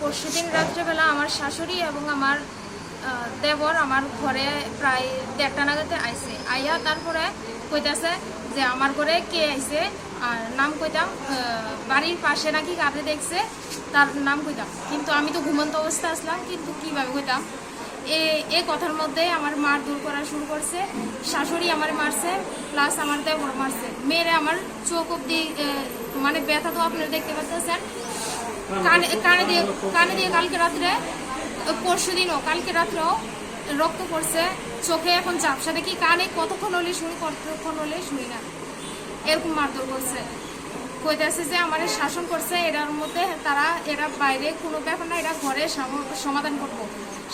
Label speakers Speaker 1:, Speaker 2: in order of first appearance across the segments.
Speaker 1: পরশুদিন রাত্রেবেলা আমার শাশুড়ি এবং আমার দেবর আমার ঘরে প্রায় দেড়টা নাগাতে আইছে। আইয়া তারপরে কইতাছে যে আমার ঘরে কে আইছে? আর নাম কইতাম বাড়ির পাশে নাকি কারে দেখছে? তার নাম কইতাম। কিন্তু আমি তো ঘুমন্ত অবস্থা আসলাম, কিন্তু কীভাবে কইতাম? এ কথার মধ্যে আমার মার দূর করা শুরু করছে। শাশুড়ি আমার মারছে প্লাস আমার দেবর মারছে। মেয়েরে আমার চোখ অব্দি মানে ব্যথা তো আপনারা দেখতে পাচ্ছেন কানে কানে দিয়ে কানে দিয়ে কালকে রাত্রে, পরশু দিনও, কালকে রাত্রেও রক্ত পড়ছে, চোখে এখন ঝাপসা। দেখি কানে কতক্ষণ হলে শুনি, কতক্ষণ হলে শুনি না। এরকম মারধর করছে। কইতেছে যে আমার শাসন করছে এটার মধ্যে তারা, এরা বাইরে কোনো ব্যাপার না, এরা ঘরে সমাধান করব।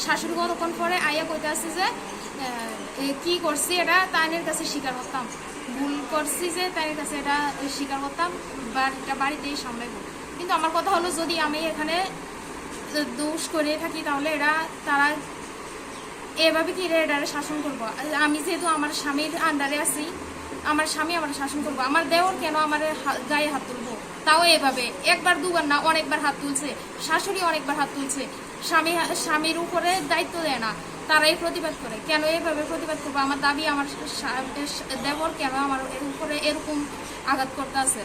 Speaker 1: শাশুড়ি কতক্ষণ পরে আইয়া কইতেছে যে কি করছি এটা তাইনের কাছে স্বীকার করতাম। ভুল করছি যে তাইনের কাছে এটা স্বীকার করতাম বাড়িটা বাড়িতেই সামলাইব। কিন্তু আমার কথা হলো, যদি আমি এখানে দোষ করে থাকি, তাহলে এরা, তারা এভাবে কি এরা শাসন করব? আমি যেহেতু আমার স্বামীর আন্ডারে আছি আমার স্বামী আমার শাসন করব, আমার দেওর কেন আমার গায়ে হাত তুলবো? তাও এভাবে। একবার, দুবার না, অনেকবার হাত তুলছে। শাশুড়ি অনেকবার হাত তুলছে। স্বামী স্বামীর উপরে দায়িত্ব দেয় না। তারাই প্রতিবাদ করে। কেন এভাবে প্রতিবাদ করব? আমার দাবি আমার দেবর কেন আমার উপরে এরকম আঘাত করতে আছে?